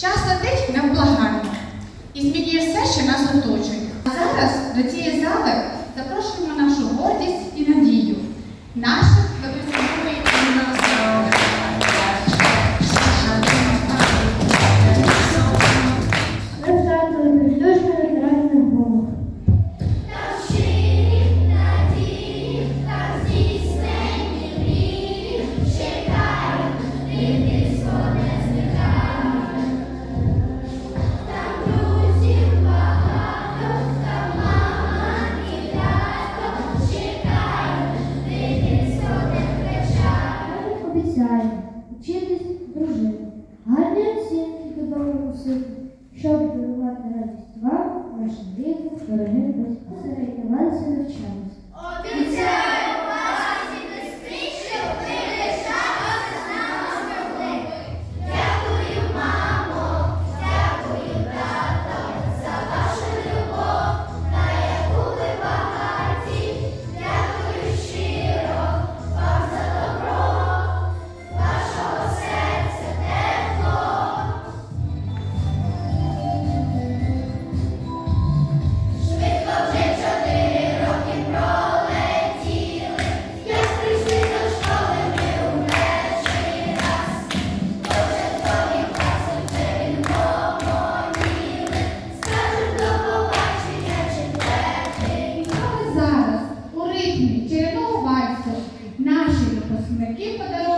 Час летить невблагально і змінює все, що нас оточує. А зараз до цієї зали запрошуємо нашу гордість і надію, наших вчитись дружити, гарні оцінки додому носити, щоб дарувати радість вам, вашим рідним, дорогим батькам. Серед Іванця навчається. рідний Черноговальську наші випускники подарували.